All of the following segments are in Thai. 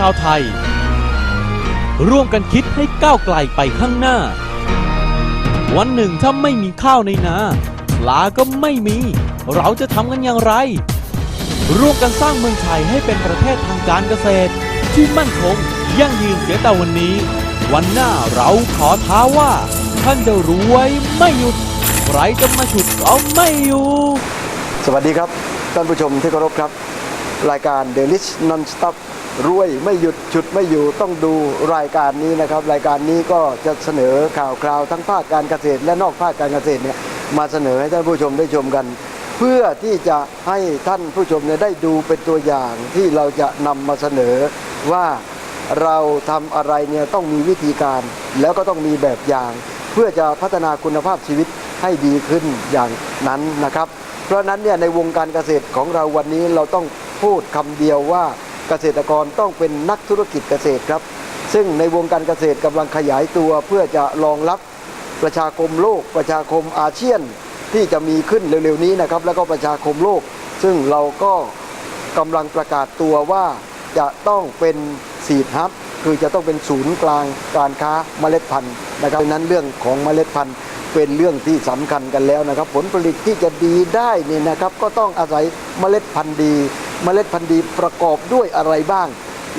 ชาวไทย ร่วมกันคิดให้ก้าวไกลไปข้างหน้า วันหนึ่งถ้าไม่มีข้าวในนาปลาก็ไม่มี เราจะทำกันอย่างไร ร่วมกันสร้างเมืองไทยให้เป็นประเทศทางการเกษตร ที่มั่นคงยั่งยืนเสียแต่วันนี้ วันหน้าเราขอท้าว่า ท่านจะรวยไม่หยุดใครจะมาฉุดก็ไม่อยู่ สวัสดีครับ ท่านผู้ชมที่เคารพครับ รายการ The List Non-Stop รวยไม่หยุดฉุดไม่อยู่ต้องดูรายการนี้นะครับ รายการนี้ก็จะเสนอข่าวคราวทั้งภาคการเกษตร และนอกภาคการเกษตรเนี่ยมาเสนอให้ท่านผู้ชมได้ชมกัน เพื่อที่จะให้ท่านผู้ชมเนี่ยได้ดูเป็นตัวอย่างที่เราจะนำมาเสนอว่าเราทำอะไรเนี่ยต้องมีวิธีการแล้วก็ต้องมีแบบอย่าง เพื่อจะพัฒนาคุณภาพชีวิตให้ดีขึ้นอย่างนั้นนะครับ เพราะฉะนั้นเนี่ยในวงการเกษตรของเราวันนี้เราต้องพูดคำเดียวว่า เกษตรกรต้องเป็นนักธุรกิจเกษตรครับ ซึ่งในวงการเกษตรกำลังขยายตัวเพื่อจะรองรับประชาคมโลก ประชาคมอาเซียนที่จะมีขึ้นเร็วๆนี้นะครับ แล้วก็ประชาคมโลก ซึ่งเราก็กำลังประกาศตัวว่าจะต้องเป็นสีดฮับคือจะต้องเป็นศูนย์กลางการค้าเมล็ดพันธุ์นะครับดังนั้นเรื่องของเมล็ดพันธุ์ เป็นเรื่องที่สำคัญกันแล้วนะครับ ผลผลิตที่จะดีได้นี่นะครับก็ต้องอาศัยเมล็ดพันธุ์ดี เมล็ดพันธุ์ดีประกอบด้วยอะไรบ้าง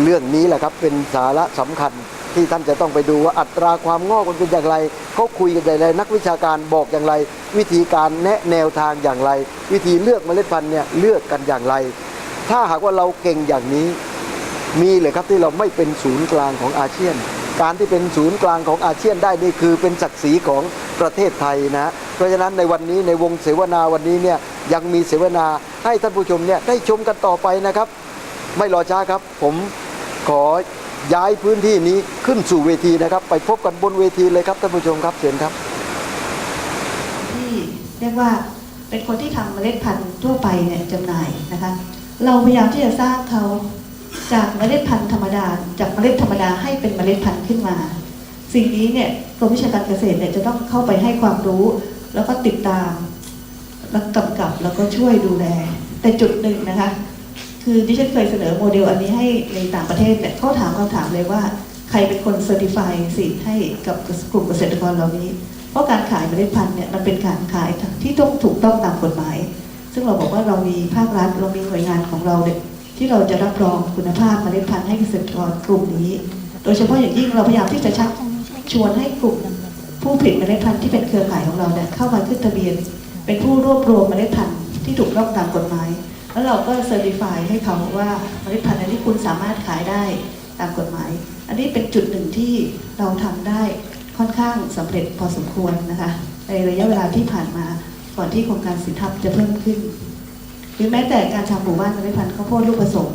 เรื่องนี้แหละครับเป็นสาระสำคัญที่ท่านจะต้องไปดูว่าอัตราความงอกมันเป็นอย่างไรเขาคุยกันอย่างไรนักวิชาการบอกอย่างไร วิธีการแนะแนวทางอย่างไร วิธีเลือกเมล็ดพันธุ์เนี่ยเลือกกันอย่างไร ถ้าหากว่าเราเก่งอย่างนี้ มีเลยครับที่เราไม่เป็นศูนย์กลางของอาเซียน การที่เป็นศูนย์กลางของอาเซียนได้นี่คือเป็นศักดิ์ศรีของประเทศไทยนะ เพราะฉะนั้นในวันนี้ในวงเสวนาวันนี้เนี่ยยังมีเสวนาให้ท่านผู้ชมเนี่ยได้ชมกันต่อไปนะครับ ไม่รอช้าครับ ผมขอย้ายพื้นที่นี้ขึ้นสู่เวทีนะครับ ไปพบกันบนเวทีเลยครับท่านผู้ชมครับเชิญครับ ที่เรียกว่าเป็นคนที่ทำเมล็ดพันธุ์ทั่วไปเนี่ยจำหน่ายนะคะ เราพยายามที่จะสร้างเขา จากเมล็ดพันธุ์ธรรมดา จากเมล็ดธรรมดาให้เป็นเมล็ดพันธุ์ขึ้นมา สิ่งนี้เนี่ยกรมวิชาการเกษตรเนี่ยจะต้องเข้าไปให้ความรู้ แล้วก็ติดตามแล้วกำกับแล้วก็ช่วยดูแล แต่จุดหนึ่งนะคะ คือดิฉันเคยเสนอโมเดลอันนี้ให้ในต่างประเทศเนี่ยเขาถามคำถามเลยว่าใครเป็นคนเซอร์ติฟายสิให้กับกลุ่มเกษตรกรเหล่านี้ เพราะการขายเมล็ดพันธุ์เนี่ยมันเป็นการขายที่ต้องถูกต้องตามกฎหมาย ซึ่งเราบอกว่าเรามีภาครัฐเรามีหน่วยงานของเราเนี่ย ที่เราจะรับรองคุณภาพเมล็ดพันธุ์ให้เกษตรกรกลุ่มนี้ โดยเฉพาะอย่างยิ่งเราพยายามที่จะชักชวนให้กลุ่มผู้ผลิตเมล็ดพันธุ์ที่เป็นเครือข่ายของเราเนี่ยเข้ามาขึ้นทะเบียน เป็นผู้รวบรวมเมล็ดพันธุ์ที่ถูกต้องตามกฎหมาย แล้วเราก็เซอร์ติฟายให้เขาว่าเมล็ดพันธุ์อันนี้คุณสามารถขายได้ตามกฎหมาย อันนี้เป็นจุดหนึ่งที่เราทำได้ค่อนข้างสำเร็จพอสมควรนะคะในระยะเวลาที่ผ่านมาก่อนที่โครงการสินทัพจะเพิ่มขึ้น หรือแม้แต่การทำหมู่บ้านเมล็ดพันธุ์ข้าวโพดลูกผสม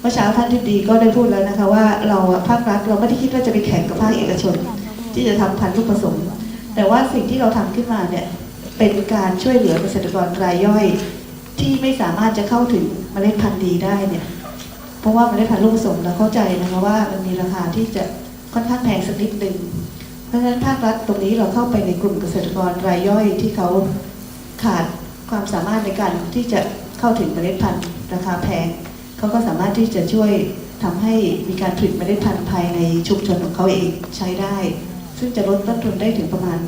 เมื่อเช้าท่านทิบดีก็ได้พูดแล้วนะคะ ว่าเราภาครัฐเราไม่ได้คิดว่าจะไปแข่งกับภาคเอกชน ที่จะทำพันธุ์ลูกผสม แต่ว่าสิ่งที่เราทำขึ้นมาเนี่ยเป็นการช่วยเหลือเกษตรกรรายย่อย ที่ไม่สามารถจะเข้าถึงเมล็ดพันธุ์ดีได้เนี่ยเพราะว่าเมล็ดพันธุ์ลูกผสมเราเข้าใจนะคะว่ามันมีราคาที่จะค่อนข้างแพงสักนิดหนึ่งเพราะฉะนั้นภาครัฐตรงนี้เราเข้าไปในกลุ่มเกษตรกรรายย่อยที่เขาขาดความสามารถในการที่จะ เข้าถึงเมล็ดพันธุ์ราคาแพงเขาก็สามารถที่จะช่วยทำให้มีการผลิตเมล็ดพันธุ์ภายในชุมชนของเขาเองใช้ได้ ซึ่งจะลดต้นทุนได้ถึงประมาณ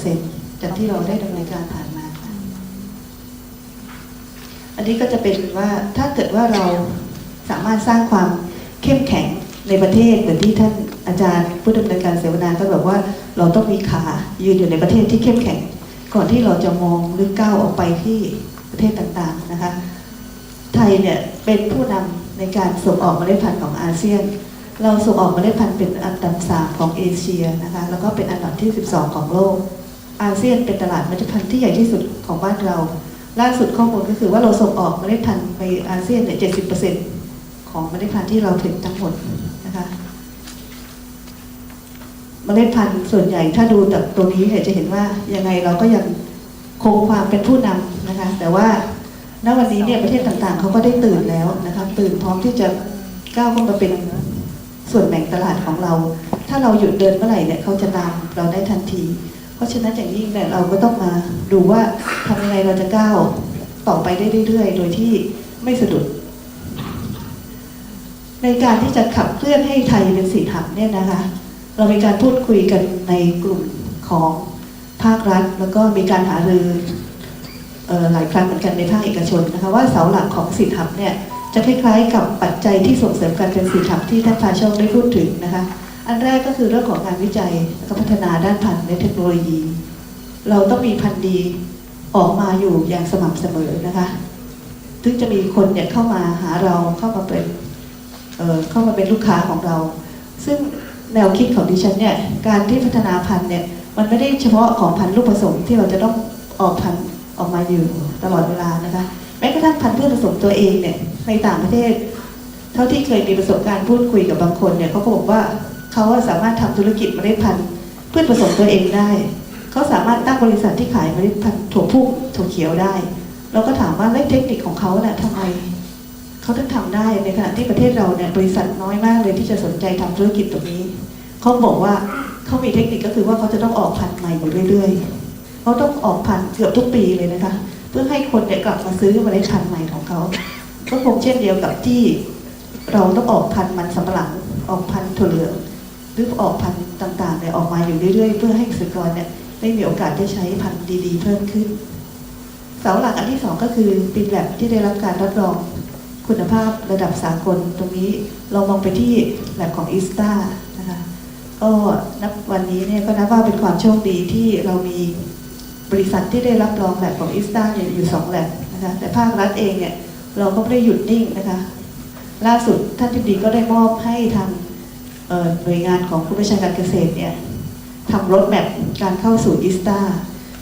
50%จากที่เราได้ดำเนินการผ่านมาอันนี้ก็จะเป็นว่าถ้าเกิดว่าเราสามารถสร้างความเข้มแข็งในประเทศเหมือนที่ท่านอาจารย์ผู้ดำเนินการเสวนาก็บอกว่าเราต้องมีขายืนอยู่ในประเทศที่เข้มแข็ง ก่อนที่เราจะมองหรือก้าวออกไปที่ ทศต่างๆนะคะ ไทยเนี่ยเป็นผู้นำในการส่งออกเมล็ดพันธุ์ของอาเซียน เราส่งออกเมล็ดพันธุ์เป็นอันดับสามของเอเชียนะคะ แล้วก็เป็นอันดับที่ 12 ของโลก อาเซียนเป็นตลาดเมล็ดพันธุ์ที่ใหญ่ที่สุดของบ้านเรา ล่าสุดข้อมูลก็คือว่าเราส่งออกเมล็ดพันธุ์ไปอาเซียนเนี่ย70%ของเมล็ดพันธุ์ที่เราผลิตทั้งหมดนะคะเมล็ดพันธุ์ส่วนใหญ่ถ้าดูจากตรงนี้เนี่ยจะเห็นว่ายังไงเราก็ยัง คงความเป็นผู้นำนะคะ แต่ว่าณวันนี้เนี่ยประเทศต่างๆเขาก็ได้ตื่นแล้วนะคะตื่นพร้อมที่จะก้าวเข้ามาเป็นส่วนแบ่งตลาดของเรา ถ้าเราหยุดเดินเมื่อไหร่เนี่ยเขาจะตามเราได้ทันที เพราะฉะนั้นอย่างยิ่งเนี่ยเราก็ต้องมาดูว่าทำยังไงเราจะก้าวต่อไปได้เรื่อยๆ โดยที่ไม่สะดุด ในการที่จะขับเคลื่อนให้ไทยเป็นสีถับเนี่ยนะคะ เรามีการพูดคุยกันในกลุ่มของ ภาครัฐ แล้วก็มีการหารือหลายครั้งเหมือนกันในภาคเอกชนนะคะว่าเสาหลักของสีถับเนี่ยจะคล้ายๆ กับปัจจัยที่ส่งเสริมการเป็นสีถับที่ท่านพาโชคได้พูดถึงนะคะอันแรกก็คือเรื่องของงานวิจัยและพัฒนาด้านพันธุ์และเทคโนโลยี เราต้องมีพันธุ์ดีออกมาอยู่อย่างสม่ำเสมอนะคะถึงจะมีคนเนี่ยเข้ามาหาเราเข้ามาเป็นเเข้ามาเป็นลูกค้าของเรา ซึ่งแนวคิดของดิฉันเนี่ยการที่พัฒนาพันธุ์เนี่ย มันไม่ได้เฉพาะของพันธุ์ลูกผสมที่เราจะต้องออกพันธุ์ออกมาอยู่ตลอดเวลานะคะแม้กระทั่งพันธุ์พืชผสมตัวเองเนี่ยในต่างประเทศ เท่าที่เคยมีประสบการณ์พูดคุยกับบางคนเนี่ยเขาก็บอกว่าเขาสามารถทำธุรกิจเมล็ดพันธุ์พืชผสมตัวเองได้เขาสามารถตั้งบริษัทที่ขายเมล็ดพันธุ์ถั่วพุ่มถั่วเขียวได้ เราก็ถามว่าแล้วเทคนิคของเขาเนี่ยทำไมเขาถึงทำได้ในขณะที่ประเทศเราเนี่ยบริษัทน้อยมากเลยที่จะสนใจทำธุรกิจตรงนี้เขาบอกว่า เขามีเทคนิคก็คือว่าเขาจะต้องออกพันธุ์ใหม่อยู่เรื่อยๆเขาต้องออกพันธุ์เกือบทุกปีเลยนะคะ เพื่อให้คนเนี่ยกลับมาซื้อเมล็ดพันธุ์ใหม่ของเขาก็คงเช่นเดียวกับที่เราต้องออกพันธุ์มันสำปะหลังออกพันธุ์ถั่วเหลืองหรือออกพันธุ์ต่างๆเนี่ยออกมาอยู่เรื่อยๆ เพื่อให้เกษตรกรเนี่ยได้มีโอกาสได้ใช้พันธุ์ดีๆ เพิ่มขึ้น เสาหลักอันที่สองก็คือปีนแลบที่ได้รับการรับรองคุณภาพระดับสากลตรงนี้เรามองไปที่แลบของอีสตา ก็นับวันนี้เนี่ยก็นับว่าเป็นความโชคดีที่เรามีบริษัทที่ได้รับรองแลบของอีสตาเนี่ยอยู่สองแลบนะคะแต่ภาครัฐเองเนี่ยเราก็ไม่ได้หยุดนิ่งนะคะล่าสุดท่านทิบดีก็ได้มอบให้ทางหน่วยงานของผู้บัญชาการเกษตรเนี่ยทำรถแมพการเข้าสู่อีสตา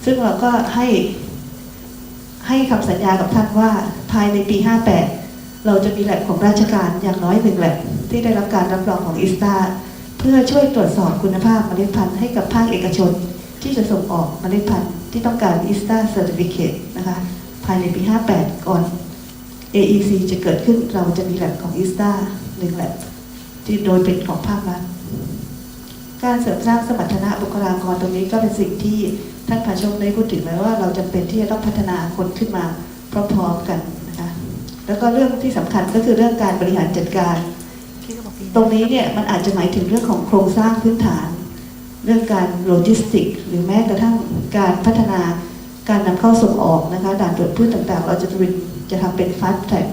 ซึ่งเราก็ให้ให้คำสัญญากับท่านว่าภายในปี 58 เราจะมีแลบของราชการอย่างน้อยหนึ่งแลบที่ได้รับการรับรองของอิสตา เพื่อช่วยตรวจสอบคุณภาพเมล็ดพันธุ์ให้กับภาคเอกชน ที่จะส่งออกเมล็ดพันธุ์ที่ต้องการอิสตาเซอร์ติฟิเคตนะคะภายในปี 58 ก่อน AEC จะเกิดขึ้นเราจะมีแลบของอิสตาหนึ่งแลบที่โดยเป็นของภาครัฐการเสริมสร้างสมรรถนะบุคลากรตรงนี้ก็เป็นสิ่งที่ท่านพาชคได้พูดถึงแล้วว่าเราจำเป็นที่จะต้องพัฒนาคนขึ้นมาพร้อมๆกันนะคะแล้วก็เรื่องที่สำคัญก็คือเรื่องการบริหารจัดการ ตรงนี้เนี่ยมันอาจจะหมายถึงเรื่องของโครงสร้างพื้นฐาน เรื่องการโลจิสติก หรือแม้กระทั่งการพัฒนาการนำเข้าส่งออกนะคะด่านตรวจพืชต่างๆ เราจะเป็นจะทำเป็น fast track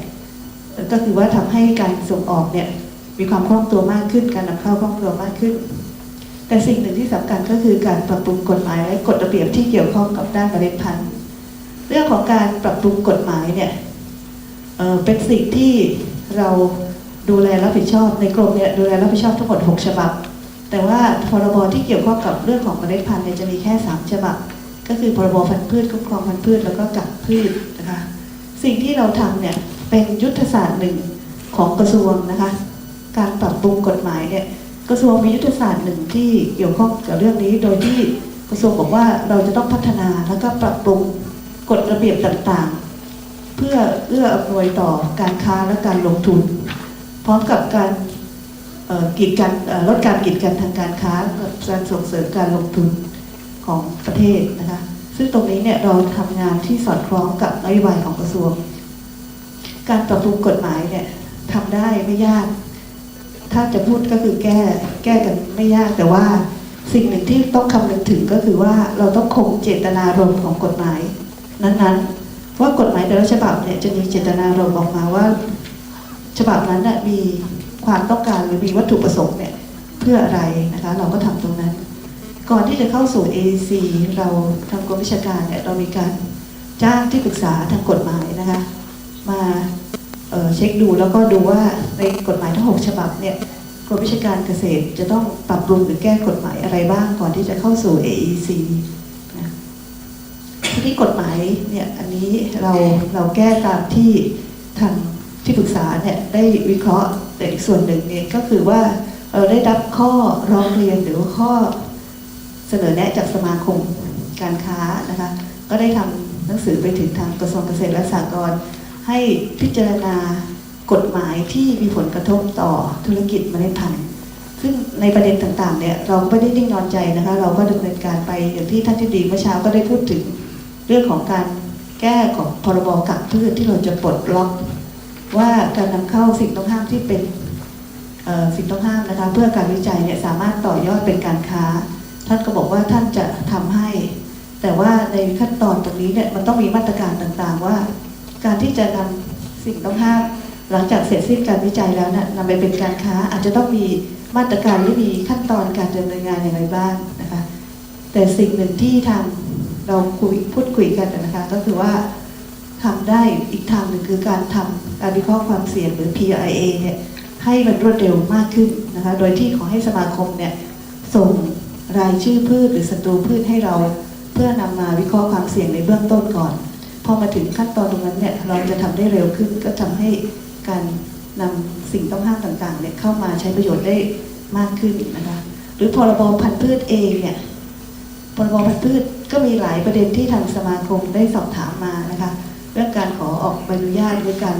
ก็คือว่าทำให้การส่งออกเนี่ยมีความคล่องตัวมากขึ้น การนำเข้าคล่องตัวมากขึ้น แต่สิ่งหนึ่งที่สำคัญก็คือการปรับปรุงกฎหมายและกฎระเบียบที่เกี่ยวข้องกับด้านเมล็ดพันธุ์เรื่องของการปรับปรุงกฎหมายเนี่ยเเป็นสิ่งที่เรา ดูแลรับผิดชอบในกรมเนี่ยดูแลรับผิดชอบทั้งหมด 6 ฉบับ แต่ว่าพรบที่เกี่ยวข้องกับเรื่องของเมล็ดพันธุ์เนี่ยจะมีแค่ 3 ฉบับ ก็คือพรบพันธุ์พืชคุ้มครองพันธุ์พืชแล้วก็กักพืชนะคะสิ่งที่เราทำเนี่ยเป็นยุทธศาสตร์หนึ่งของกระทรวงนะคะการปรับปรุงกฎหมายเนี่ยกระทรวงมียุทธศาสตร์หนึ่งที่เกี่ยวข้องกับเรื่องนี้ โดยที่กระทรวงบอกว่าเราจะต้องพัฒนาแล้วก็ปรับปรุงกฎระเบียบต่างๆ เพื่อเอื้ออำนวยต่อการค้าและการลงทุน พร้อมกับการกีดกันลดการกีดกันทางการค้าการส่งเสริมการลงทุนของประเทศนะคะซึ่งตรงนี้เนี่ยเราทำงานที่สอดคล้องกับนโยบายของกระทรวง การปรับปรุงกฎหมายเนี่ยทำได้ไม่ยาก ถ้าจะพูดก็คือแก้แก้กันไม่ยากแต่ว่าสิ่งหนึ่งที่ต้องคำนึงถึงก็คือว่าเราต้องคงเจตนารมณ์ของกฎหมาย นั้นๆว่ากฎหมายแต่ละฉบับเนี่ยจะมีเจตนารมณ์ออกมาว่า ฉบับนั้นน่ะมีความต้องการหรือมีวัตถุประสงค์เนี่ยเพื่ออะไรนะคะเราก็ทำตรงนั้น ก่อนที่จะเข้าสู่ AEC เราทางกรมวิชาการเนี่ยเรามีการจ้างที่ปรึกษาทางกฎหมายนะคะมาเเช็คดูแล้วก็ดูว่าในกฎหมายทั้ง 6 ฉบับเนี่ยกรมวิชาการเกษตรจะต้องปรับปรุงหรือแก้กฎหมายอะไรบ้างก่อนที่จะเข้าสู่ AEC นะทีนี้กฎหมายเนี่ยอันนี้เราเราแก้ตามที่ทาง ที่ปรึกษาเนี่ยได้วิเคราะห์แต่อีกส่วนหนึ่งเนี่ยก็คือว่าเราได้รับข้อร้องเรียนหรือข้อเสนอแนะจากสมาคมการค้านะคะก็ได้ทำหนังสือไปถึงทางกระทรวงเกษตรและสหกรณ์ให้พิจารณากฎหมายที่มีผลกระทบต่อธุรกิจเมล็ดพันธุ์ซึ่งในประเด็นต่างๆเนี่ยเราก็ไม่ได้นิ่งนอนใจนะคะ เราก็ดำเนินการไปอย่างที่ท่านที่ดีเมื่อเช้าก็ได้พูดถึงเรื่องของการแก้ของพรบกักพืชที่เราจะปลดล็อก ว่าการนำเข้าสิ่งต้องห้ามที่เป็นสิ่งต้องห้ามนะคะเพื่อการวิจัยเนี่ยสามารถต่อยอดเป็นการค้า ท่านก็บอกว่าท่านจะทำให้ แต่ว่าในขั้นตอนตรงนี้เนี่ยมันต้องมีมาตรการต่างๆว่า การที่จะนำสิ่งต้องห้ามหลังจากเสร็จสิ้นการวิจัยแล้วนี่ยนำไปเป็นการค้าอาจจะต้องมีมาตรการหรือมีขั้นตอนการดำเนินงานอย่างไรบ้างนะคะ แต่สิ่งหนึ่งที่ทางเราคุยพูดคุยกันนะคะ ก็คือว่า ทำได้อีกทางหนึ่งคือการทำการวิเคราะห์ความเสี่ยงหรือ PIA เนี่ยให้มันรวดเร็วมากขึ้นนะคะ โดยที่ขอให้สมาคมเนี่ยส่งรายชื่อพืชหรือศัตรูพืชให้เราเพื่อนำมาวิเคราะห์ความเสี่ยงในเบื้องต้นก่อน พอมาถึงขั้นตอนตรงนั้นเนี่ยเราจะทำได้เร็วขึ้น ก็ทำให้การนำสิ่งต้องห้ามต่างๆเนี่ยเข้ามาใช้ประโยชน์ได้มากขึ้นนะคะหรือพรบพันธุ์พืชเองเนี่ยพรบพันธุ์พืชก็มีหลายประเด็นที่ทางสมาคมได้สอบถามมานะคะ รื่องการขอออกใบอนุญาตหรือการ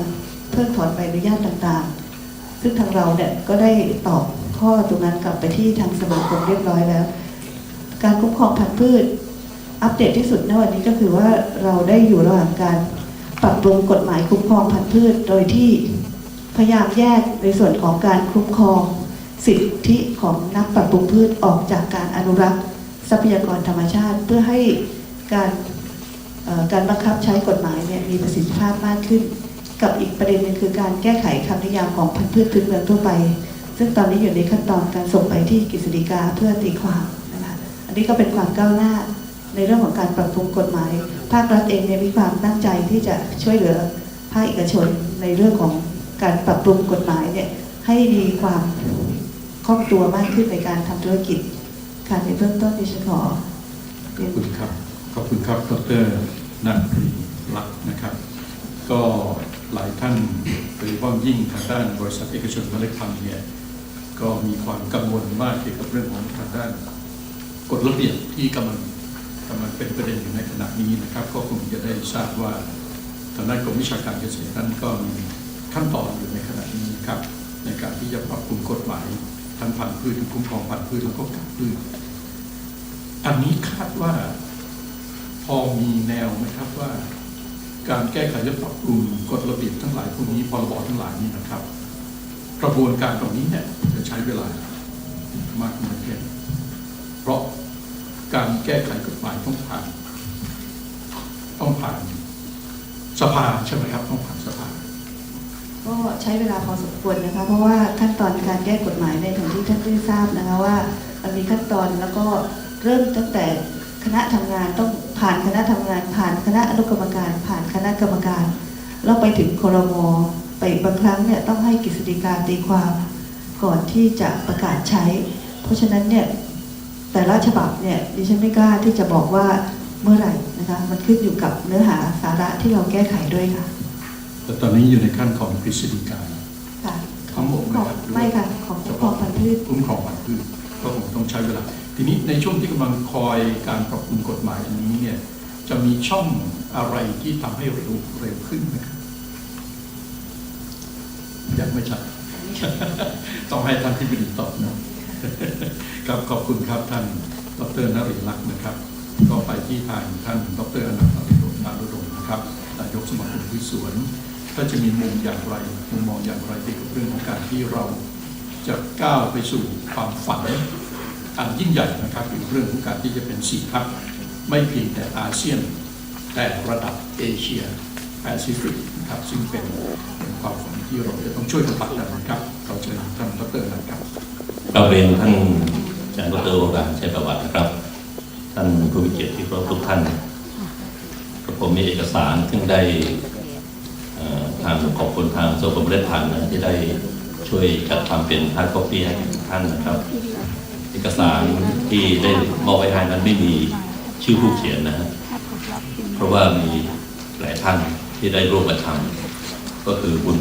เพิกถอนใบอนุญาตต่างๆ ซึ่งทางเราเนี่ยก็ได้ตอบข้อตรงนั้นกลับไปที่ทางสมาคมเรียบร้อยแล้ว การคุ้มครองพันธุ์พืช อัปเดตที่สุดณวันนี้ก็คือว่าเราได้อยู่ระหว่างการปรับปรุงกฎหมายคุ้มครองพันธุ์พืช โดยที่พยายามแยกในส่วนของการคุ้มครองสิทธิของนักปรับปรุงพืชออกจากการอนุรักษ์ ทรัพยากรธรรมชาติเพื่อให้การ การบังคับใช้กฎหมายเนี่ยมีประสิทธิภาพมากขึ้น กับอีกประเด็นหนึงคือการแก้ไขคำนิยามของพันธุ์พืชพื้นเมืองทั่วไป ซึ่งตอนนี้อยู่ในขั้นตอนการส่งไปที่กฤษฎีกาเพื่อตีความนะคะอันนี้ก็เป็นความก้าวหน้าในเรื่องของการปรับปรุงกฎหมาย ภาครัฐเองเนี่ยมีความตั้งใจที่จะช่วยเหลือภาคเอกชนในเรื่องของการปรับปรุงกฎหมายเนี่ยให้มีความคล่องตัวมากขึ้นในการทำธุรกิจค่ะในเบื้องต้นดิฉันขอเรียนขอบคุณครับ อบคุณครับ ดรนันทรีลักนะครับ ก็หลายท่านโดยเฉพาะยิ่งทางด้านบริษัทเอกชนเมล็ดพันธุ์เนี่ย ก็มีความกังวลมากเกี่ยวกับเรื่องของทางด้านกฎระเบียบที่กำลังกำลังเป็นประเด็นอยู่ในขณะนี้นะครับ ก็คงจะได้ทราบว่าทางด้านกรมวิชาการเกษตรนั้นก็มีขั้นตอนอยู่ในขณะนี้นะครับในการที่จะปรับปรุงกฎหมายทั้งพันธุ์พืชคุ้มครองพันธุ์พืชแล้วก็การพืชอันนี้คาดว่า พอมีแนวไหมครับว่า การแก้ไขและปรับปรุงกฎระเบียบทั้งหลายพวกนี้พรบทั้งหลายนี้นะครับ กระบวนการตรงนี้เนี่ยจะใช้เวลามากน้อยแค่ไหนเพราะการแก้ไขกฎหมายต้องผ่าน ต้องผ่านสภาใช่ไหมครับต้องผ่านสภาก็ใช้เวลาพอสมควรนะคะ เพราะว่าขั้นตอนการแก้กฎหมายในทางที่ท่านได้ทราบนะคะว่ามันมีขั้นตอนแล้วก็เริ่มตั้งแต่ คณะทำงานต้องผ่านคณะทำงาน ผ่านคณะอนุกรรมการ ผ่านคณะกรรมการ แล้วไปถึงครมไปบางครั้งเนี่ยต้องให้กฤษฎีกาตีความก่อนที่จะประกาศใช้ เพราะฉะนั้นเนี่ยแต่ละฉบับเนี่ยดิฉันไม่กล้าที่จะบอกว่าเมื่อไหร่นะคะมันขึ้นอยู่กับเนื้อหาสาระที่เราแก้ไขด้วยค่ะแต่ตอนนี้อยู่ในขั้นของกฤษฎีกาค่ะทั้งหมดของนะครับไม่ค่ะของคุ้มครองพันธุ์พืชคุ้มครองพันธุ์พืชก็คงต้องใช้เวลา ทีนี้ในช่วงที่กำลังคอยการปรับปรุงกฎหมายอันนี้เนี่ยจะมีช่องอะไรที่ทำให้เร็วเร็วขึ้นไหมครับยังไม่ชัดต้องให้ท่านที่บดีตอบนะครับขอบคุณครับท่านดรนรินทร์ลักษณ์นะครับ ก็ไปที่ทางท่านดรอนันต์นรินทร์นารุดมนะครับนายกสมาคมพืชสวนก็จะมีมุมอย่างไรมุมมองอย่างไรเกี่ยวกับเรื่องของการที่เราจะก้าวไปสู่ความฝัน อันยิ่งใหญ่นะครับเกี่ยวกับเรื่องของการที่จะเป็นสี่ทัพไม่เพียงแต่อาเซียน แต่ระดับเอเชียแปซิฟิกนะครับซึ่งเป็นความฝันที่เราจะต้องช่วยกันผลักดันนะครับเราเชิญท่านดรนะครับเราเรียนท่านอาจารย์ดรวรางชัยประวัตินะครับ ท่านผู้มีเกียรติที่เคารพทุกท่านกับผมมีเอกสารซึ่งได้ทางขอบคุณทางสกรมเล็ดพันธุ์นะที่ได้ช่วยจัดทำเป็นฮาร์ดคอปปี้ให้ท่านนะครับ อกสารที่ได้มอบไว้ให้นั้นไม่มีชื่อผู้เขียนนะฮะเพราะว่ามีหลายท่านที่ได้ร่วมกันทำก็คือคุณ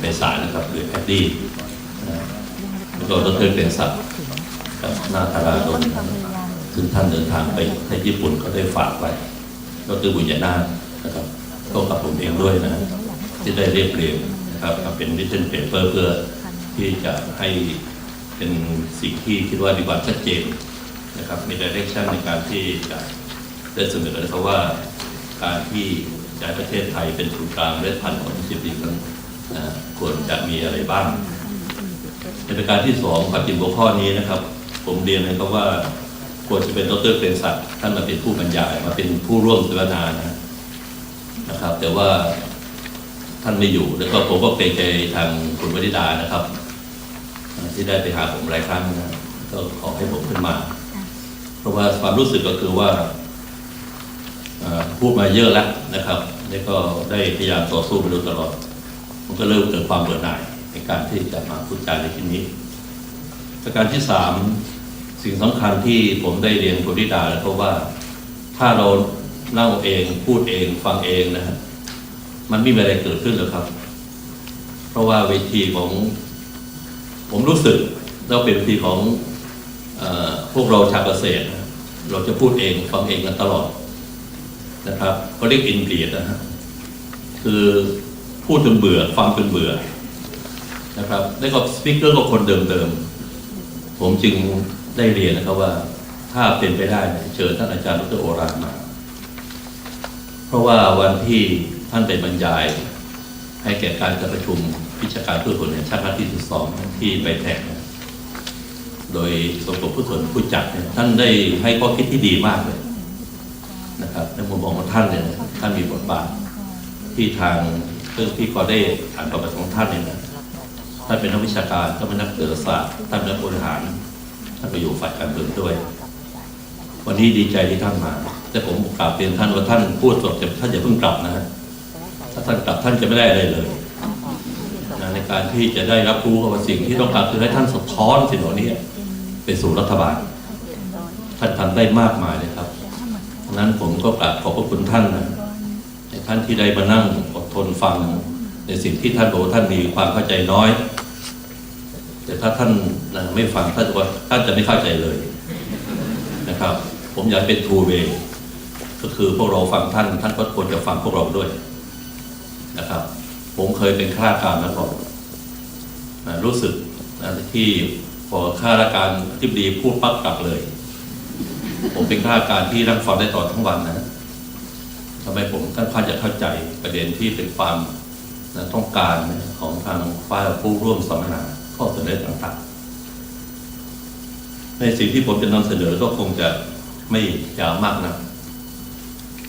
เปสารนะครับหรือแอดดี้แล้วก็ดรเป็นศักดิ์กับนาธาราดลซึ่งท่านเดินทางไปที่ญี่ปุ่นก็ได้ฝากไว้ดรบุญญานาถนะครับก็กับผมเองด้วยนะที่ได้เรียบเรียงนะครับเป็น written paper เพื่อที่จะให้ เป็นสิ่งที่คิดว่ามีความชัดเจนนะครับมี direction ในการที่จะได้เสนอนะครับว่าการที่ใช้ประเทศไทยเป็นศูนย์กลางเลือดพันธุ์ของสิบปีนั้นควรจะมีอะไรบ้างในประการที่สองความจริงหัวข้อนี้นะครับ ผมเรียนนะครับว่าควรจะเป็นดรเกรนศักดิ์ท่านมาเป็นผู้บรรยายมาเป็นผู้ร่วมเสวนานะนะครับ แต่ว่าท่านไม่อยู่แล้วก็ผมก็เกรงใจทางคุณวริดานะครับ ที่ได้ไปหาผมหลายครั้งนะก็ขอให้ผมขึ้นมา เพราะว่าความรู้สึกก็คือว่าเอ่อพูดมาเยอะแล้วนะครับแล้วก็ได้พยายามต่อสู้มาโดยตลอด มันก็เริ่มเกิดความเบื่อหน่ายในการที่จะมาพูดจาในที่นี้ประการที่สามสิ่งสำคัญที่ผมได้เรียนคุณริดาแล้วก็ว่า ถ้าเราเล่าเองพูดเองฟังเองนะฮะมันไม่มีอะไรเกิดขึ้นหรอกครับ เพราะว่าเวทีของ ผมรู้สึกเราเป็นทีของอพวกเราชาวเกษตรนะเราจะพูดเองฟังเองกันตลอดนะครับก็เรียกอินเดียดนะฮะคือพูดจนเบื่อฟังจนเบื่อนะครับแล้วก็สปิเกอร์ก็คนเดิมๆ ผมจึงได้เรียนนะครับว่าถ้าเป็นไปได้เนี่ยเชิญท่านอาจารย์ดรโอรานมา เพราะว่าวันที่ท่านไปบรรยาย ให้แก่การจัดประชุม วิชาการพืชผลแห่งชาติครั้งที่12ที่ไปแทกเนี่ยโดยสมเด็จผู้ส่วนผู้จัดเนี่ยท่านได้ให้ข้อคิดที่ดีมากเลยนะครับในมุมมองของท่านเนี่ยท่านมีบทบาทที่ทางเรื่องที่ก็ได้อ่านประวัติของท่านเนี่ยนะท่านเป็นนักวิชาการท่านเป็นนักเศรษฐศาสตร์ท่านเป็นนักบริหารท่านก็อยู่ฝ่ายการเมืองด้วย วันนี้ดีใจที่ท่านมา แต่ผมกราบเรียนท่านว่าท่านพูดสดแต่ท่านอย่าเพิ่งกลับนะฮะถ้าท่านกลับท่านจะไม่ได้อะไรเลย การที่จะได้รับรู้ว่าสิ่งที่ต้องการคือให้ท่านสะท้อนสิ่งเหล่านี้ไปสู่รัฐบาล ท่านทำได้มากมายเลยครับฉะนั้นผมก็กราบขอบพระคุณท่านนะในท่านที่ได้มานั่งอดทนฟัง ในสิ่งที่ท่านบอกท่านมีความเข้าใจน้อย แต่ถ้าท่านนะไม่ฟังท่านจะว่าท่านจะไม่เข้าใจเลยนะครับ ผมอยากเป็นทูเวก็คือพวกเราฟังท่าน ท่านก็ควรจะฟังพวกเราด้วยนะครับผมเคยเป็นข้าราชการมาก่อน รู้สึกที่พอข้าราชการที่ดีพูดปั๊บกลับเลย ผมเป็นข้าราชการที่นั่งฟังได้ตลอดทั้งวันนะทำไมผมค่อนข้างจะเข้าใจประเด็นที่เป็นความนะต้องการของทางฝ่ายผู้ร่วมสัมมนาข้อเสนอต่างๆ ในสิ่งที่ผมจะนำเสนอก็คงจะไม่ยาวมากนะ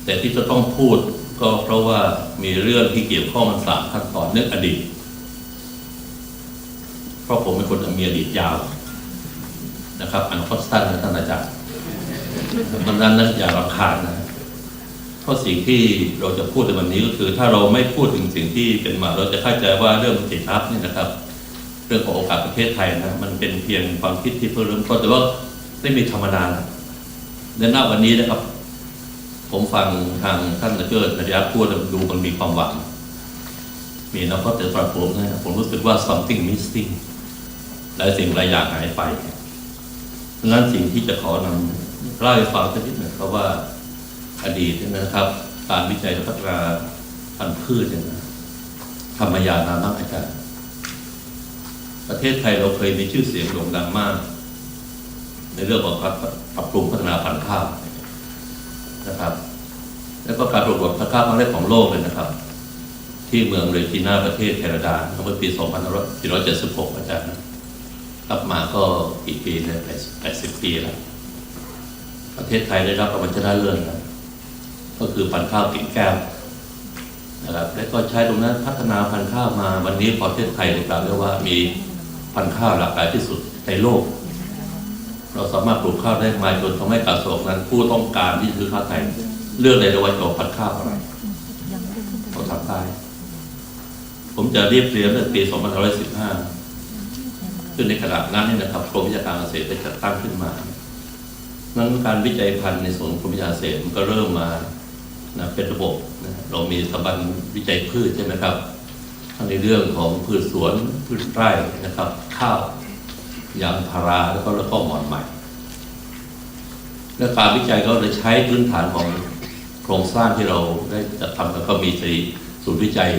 แต่ที่จะต้องพูดก็เพราะว่ามีเรื่องที่เกี่ยวข้องมันสามขั้นตอนเรื่องอดีต เพราะผมเป็นคนมีอดีตยาวนะครับอันคอสตันนะท่านอาจารย์มันนั้นนะอย่ารำคาญนะเพราะสิ่งที่เราจะพูดในวันนี้ก็คือ ถ้าเราไม่พูดถึงสิ่งที่เป็นมา เราจะเข้าใจว่าเรื่องติดทับนี่นะครับ เรื่องของโอกาสประเทศไทยนะมันเป็นเพียงความคิดที่เพิ่งเริ่มต้นแต่ว่าได้มีธรรมดานะและณวันนี้นะครับ ผมฟังทางท่านนายกนายกพูดดูมันมีความหวังมีนะเพราะแต่สำหรับผมนะผมรู้สึกว่า something missing หลายสิ่งหลายอย่างหายไปดังนั้นสิ่งที่จะขอนำเล่าให้ฟังสักนิดหนึ่งครับว่าอดีตนะครับ การวิจัยและพัฒนาพันธุ์พืชเนี่ยนะทำมยานานมากอาจารย์ประเทศไทยเราเคยมีชื่อเสียงโด่งดังมาก ในเรื่องของการปรับปรุงพัฒนาพันธุ์ข้าวนะครับ แล้วก็การประกวดพันธุ์ข้าวครั้งแรกของโลกเลยนะครับ ที่เมืองเรจิน่าประเทศแคนาดาเมื่อปี2476 อาจารย์ กลับมาก็กี่ปีเนี่ย80ปีแล้ว ประเทศไทยได้รับรางวัลชนะเลิศนะก็คือพันธุ์ข้าวกิ่งแก้วนะครับและก็ใช้ตรงนั้นพัฒนาพันธุ์ข้าวมาวันนี้ประเทศไทยกล่าวได้ว่ามีพันธุ์ข้าวหลากหลายที่สุดในโลก เราสามารถปลูกข้าวได้มาจนทำให้กระทรวงนั้น ผู้ต้องการที่ซื้อข้าวไทยเลือกเลยว่าจะเอาพันธุ์ข้าวอะไรเราทำได้ผมจะเรียบเรียงเรื่องปี 2515 ซึ่งในขณะนั้นเนี่ยนะครับกรมวิชาการเกษตรได้จัดตั้งขึ้นมานั้นการวิจัยพันธุ์ในส่วนกรมวิชาเกษตรมันก็เริ่มมานะเป็นระบบนะเรามีสถาบันวิจัยพืชใช่ไหมครับทั้งในเรื่องของพืชสวนพืชไร่นะครับ ข้าวยางพาราแล้วก็แล้วก็หมอนใหม่ และการวิจัยก็เลยใช้พื้นฐานของโครงสร้างที่เราได้จัดทำแล้วก็มีสีศูนย์วิจัย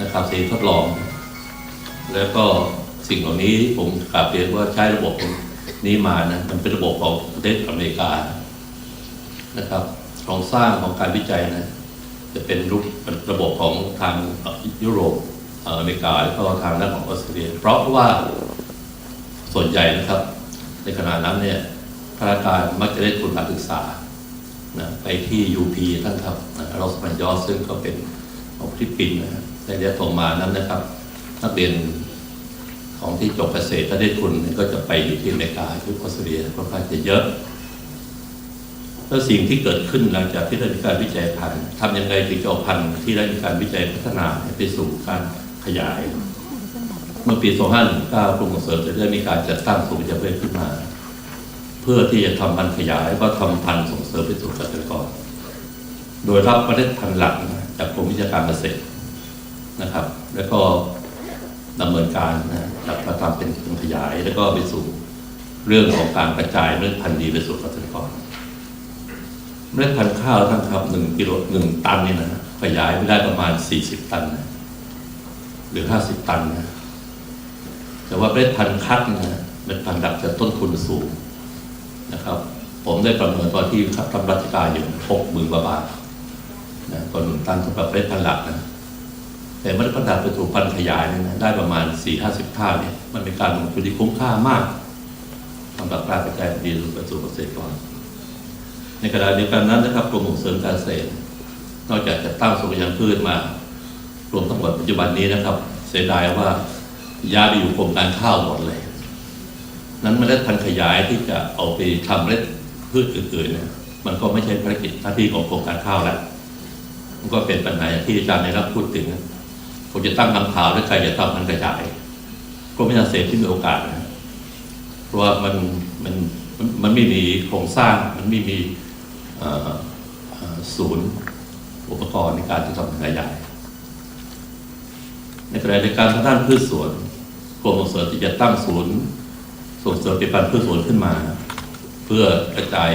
นะครับสีทดลอง แล้วก็ สิ่งเหล่านี้ผมกราบเรียนว่าใช้ระบบนี้มานะมันเป็นระบบของประเทศอเมริกานะครับโครงสร้างของการวิจัยนะจะเป็นรูประบบของทางยุโรปอเมริกาแล้วก็ทางด้านของออสเตรเลีย เพราะว่าส่วนใหญ่นะครับ ในขณะนั้นเนี่ยข้าราชการมักจะได้ทุนการศึกษานะไปที่ UP ท่านครับนะเราสมัญยอซึ่งก็เป็นของฟิลิปปินส์นะในเรียนต่อมานั้นนะครับ นักเรียน ของที่จบเกษตรถ้าได้ทุนก็จะไปอยู่ที่อเมริกาที่ออสเตรเลียค่อนข้างจะเยอะ แล้วสิ่งที่เกิดขึ้นหลังจากที่ได้มีการวิจัยพันธุ์ทำยังไงถึงจะเอาพันธุ์ที่ได้มีการวิจัยพัฒนาไปสู่การขยาย เมื่อปี 2519กรมส่งเสริมจะได้มีการจัดตั้งศูนย์จัยพืชขึ้นมา เพื่อที่จะทำพันธุ์ขยายก็ทำพันธุ์ส่งเสริมไปสู่เกษตรกร โดยรับเมล็ดพันธุ์หลักจากกรมวิชาการเกษตรนะครับ แล้วก็ ดำเนินการนะจากมาทำเป็นขยาย แล้วก็ไปสู่เรื่องของการกระจายเมล็ดพันธุ์ดีไปสู่เกษตรกรเมล็ดพันธุ์ข้าวท่านครับหนึ่งกิโลหนึ่งตันนี่นะขยายไม่ได้ประมาณสี่สิบตันนะหรือห้าสิบตันนะแต่ว่าเมล็ดพันธุ์คัดนะเมล็ดพันธุ์ดักจะต้นทุนสูงนะครับ ผมได้ประเมินตอนที่ทำราชการอยู่หกหมื่นกว่าบาทนะต่อหนึ่งตันสำหรับเมล็ดพันธุ์หลักนะ แต่เมล็ดพันธุ์ไปถูกพันขยายเนี่ยนะได้ประมาณสี่ห้าสิบเท่าเนี่ยมันเป็นการลงทุนที่คุ้มค่ามากสำหรับการกระจายดีสู่เกษตรกรในขณะเดียวกันนั้นนะครับกรมส่งเสริมการเกษตร นอกจากจะตั้งสุขยางพืชมารวมทั้งหมดปัจจุบันนี้นะครับ เสียดายว่าย้ายไปอยู่กรมการข้าวหมดเลย นั้นเมล็ดพันธุ์ขยายที่จะเอาไปทำเมล็ดพืชอื่นๆเนี่ยมันก็ไม่ใช่ภารกิจหน้าที่ของกรมการข้าวแล้วมันก็เป็นปัญหาที่อาจารย์ได้รับพูดถึง มจะตั้งคำถามว่าใครจะทำพันธุ์ขยายกรมวิชาเกษตรที่มีโอกาสนะเพราะว่ามันมันมันไม่มีโครงสร้างมันไม่มีศูนย์อุปกรณ์ในการที่ทำขยายในขณะเดียวกันทางด้านพืชสวนกรมส่งเสริมที่จะตั้งศูนย์ส่งเสริมผลิตภัณฑ์พืชสวนขึ้นมา เพื่อกระจาย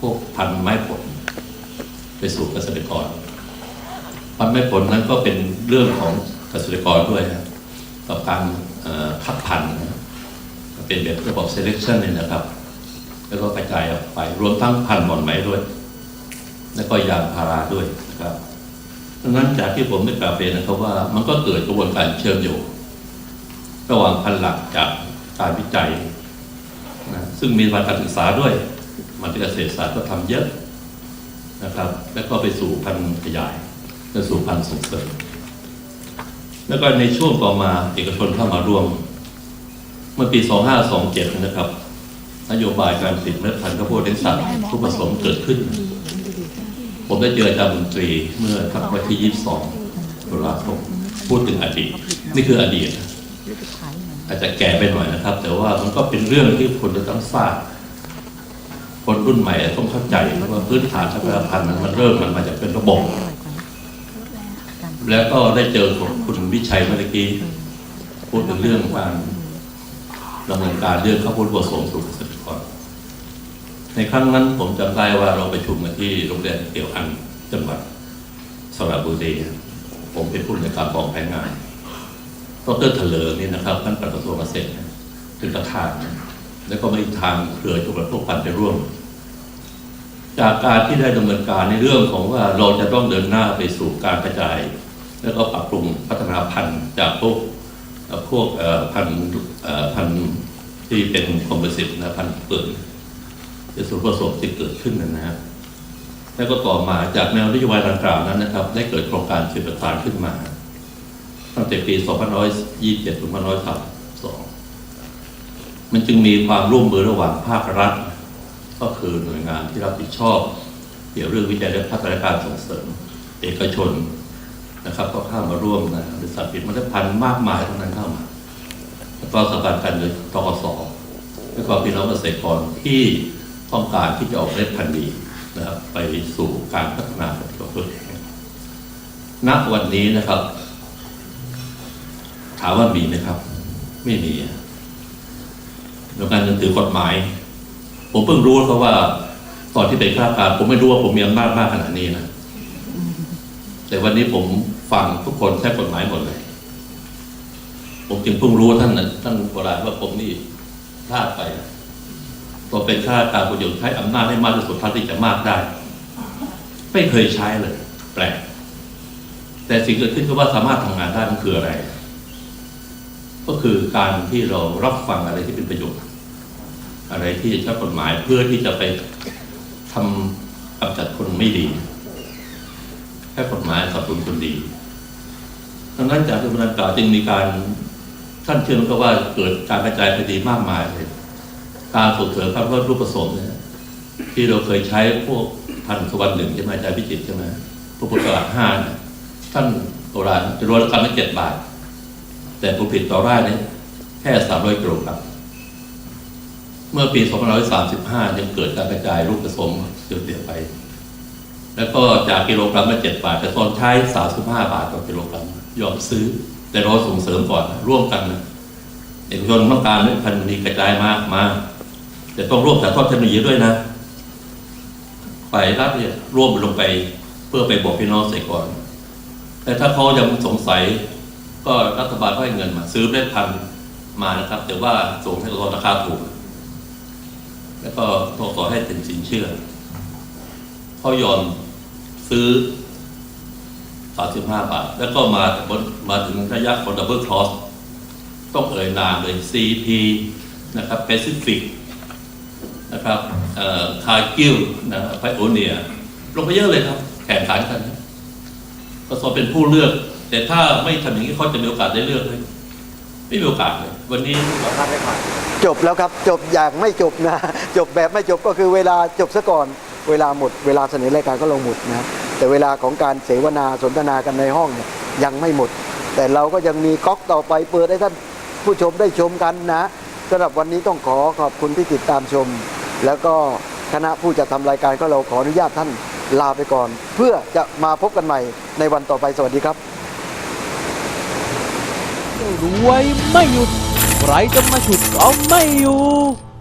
พวกพันธุ์ไม้ผล ไปสู่เกษตรกร พันธุ์ไม้ผลนั้นก็เป็นเรื่องของ เกษตรกรด้วยนะกับการคัดพันธุ์เป็นแบบระบบ selection เนี่ยนะครับ แล้วก็กระจายออกไปรวมทั้งพันธุ์หม่อนไหมด้วย แล้วก็ยางพาราด้วยนะครับดังนั้นจากที่ผมได้กล่าวเรียนะครับว่ามันก็เกิดกระบวนการเชื่อมโยงระหว่างพันธุ์หลักจากการวิจัยนะซึ่งมีการศึกษาด้วยมันเกษตรศาสตร์ก็ทำเยอะนะครับ แล้วก็ไปสู่พันธุ์ขยายและสู่พันธุ์ส่งเสริม แล้วก็ในช่วงต่อมาเอกชนเข้ามาร่วม เมื่อปี 2527 นะครับ นโยบายการผลิตเมล็ดพันธุ์ข้าวโพดเลี้ยงสัตว์ทุกผสมเกิดขึ้น ผมได้เจออาจารย์มนตรีเมื่อทักวันที่ 22ตุลาคมพูดถึงอดีต นี่คืออดีต อาจจะแก่ไปหน่อยนะครับ แต่ว่ามันก็เป็นเรื่องที่คนจะต้องทราบคนรุ่นใหม่ต้องเข้าใจว่าพื้นฐานทรัพยพันธุ์มันมันเริ่มมันมาจากเป็นระบบ แล้วก็ได้เจอของคุณวิชัยเมื่อกี้พูดถึงเรื่องการดำเนินการเรื่องข้าวโพดผสมสู่เกษตรกรในครั้งนั้นผมจำได้ว่าเราไปชุมกันที่โรงเรียนเกี่ยวอันจังหวัดสระบุรีผมเป็นผู้ในการกองแผนงานดรเถลิงนี่นะครับท่านปลัดกระทรวงเกษตรถึงกระทาน แล้วก็มีทางเครือจุฬาภคพันธ์ไปร่วม จากการที่ได้ดำเนินการในเรื่องของว่าเราจะต้องเดินหน้าไปสู่การกระจาย แล้วก็ปรับปรุงพัฒนาพันธุ์จากพวกพวกพันธุ์พันธุ์ที่เป็นคอมโพสิตนะพันธุ์เปิดจะส่วนผสมที่เกิดขึ้นนะฮะแล้วก็ต่อมาจากแนวนโยบายดังกล่าวนั้นนะครับ ได้เกิดโครงการเชิญประทานขึ้นมา ตั้งแต่ปี 2527ถึง2532 มันจึงมีความร่วมมือระหว่างภาครัฐ ก็คือหน่วยงานที่รับผิดชอบ เกี่ยวเรื่องวิจัยและพัฒนาการส่งเสริม เอกชน นะครับ ก็เข้ามาร่วมนะบริษัทผลิตเมล็ดพันธุ์มากมายทั้งนั้นเข้ามาแล้วก็สถาบันการเงินทกสแล้วก็พี่น้องเกษตรกรที่ต้องการที่จะออกเมล็ดพันธุ์ดีนะครับ ไปสู่การพัฒนาผลิตภัณฑ์ณวันนี้นะครับ ถามว่ามีไหมครับ ไม่มีอะโดยการหนังสือกฎหมาย ผมเพิ่งรู้เขาว่าตอนที่เป็นข้าราชการผมไม่รู้ว่าผมมีอำนาจมากขนาดนี้นะแต่วันนี้ผม ฟังทุกคนใช้กฎหมายหมดเลย ผมจึงเพิ่งรู้ท่านนะท่านโบราณว่าผมนี่พลาดไปตอนเป็นข้าราชการประโยชน์ใช้อำนาจให้มากที่สุดเท่าที่จะมากได้ ไม่เคยใช้เลย แปลกแต่สิ่งเกิดขึ้นก็ว่าสามารถทำงานได้มันคืออะไร ก็คือการที่เรารับฟังอะไรที่เป็นประโยชน์ อะไรที่จะใช้กฎหมายเพื่อที่จะไปทำกำจัดคนไม่ดีแค่กฎหมายสับสนคนดี ดังนั้นจากที่พนักกล่าวจึงมีการท่านเชื่อมก็ว่าเกิดการกระจายคดีมากมายเลยการส่งเสริมการเพิ่มรูปผสมเนี่ยที่เราเคยใช้พวกพันธุ์สุวรรณหนึ่งใช่ไหมอาจารย์พิจิตรใช่ไหมพวกพุทธตลาดห้าเนี่ยท่านโบราณจะรวมกันละเจ็ดบาท แต่ผลผลิตต่อไร่เนี่ยแค่สามร้อยกิโลกรัมเมื่อปี 2535 ยังเกิดการกระจายลูกผสมเสื่อมเสียไป แล้วก็จากกิโลกรัมละเจ็ดบาท แต่ตอนใช้สามสิบห้าบาทต่อกิโลกรัม ยอมซื้อ แต่เราส่งเสริมก่อนร่วมกันนะเอกชนต้องการให้พันธุ์ดีกระจายมากมาแต่ต้องร่วมถ่ายทอดเทคโนโลยีด้วยนะฝ่ายรัฐเนี่ยร่วมลงไปเพื่อไปบอกพี่น้องเสียก่อน แต่ถ้าเขายังสงสัย ก็รัฐบาลก็ให้เงินมา ซื้อเมล็ดพันธุ์มานะครับ แต่ว่าส่งให้ราคาถูก แล้วก็ต้องขอให้เป็นสินเชื่อเขายอมซื้อ 35 บาท แล้วก็มามาถึงระยะของดับเบิลครอสต้องเอ่ยนามเลย CP นะครับ Pacific นะครับคาร์กิลนะครับไพโอเนียลงไปเยอะเลยครับ แข่งขันกันก็สอเป็นผู้เลือก แต่ถ้าไม่ทำอย่างนี้เขาจะมีโอกาสได้เลือกไหมไม่มีโอกาสเลย วันนี้จบแล้วครับ จบอย่างไม่จบนะ จบแบบไม่จบก็คือเวลาจบซะก่อน เวลาหมด เวลาเสนอรายการก็ลงหมดนะครับ แต่เวลาของการเสวนาสนทนากันในห้องเนี่ยยังไม่หมด แต่เราก็ยังมีก๊อกต่อไปเปิดให้ท่านผู้ชมได้ชมกันนะสำหรับวันนี้ต้องขอขอบคุณที่ติดตามชม แล้วก็คณะผู้จัดทำรายการก็เราขออนุญาตท่านลาไปก่อน เพื่อจะมาพบกันใหม่ในวันต่อไปสวัสดีครับรวยไม่หยุดใครจะมาฉุดเอาไม่อยู่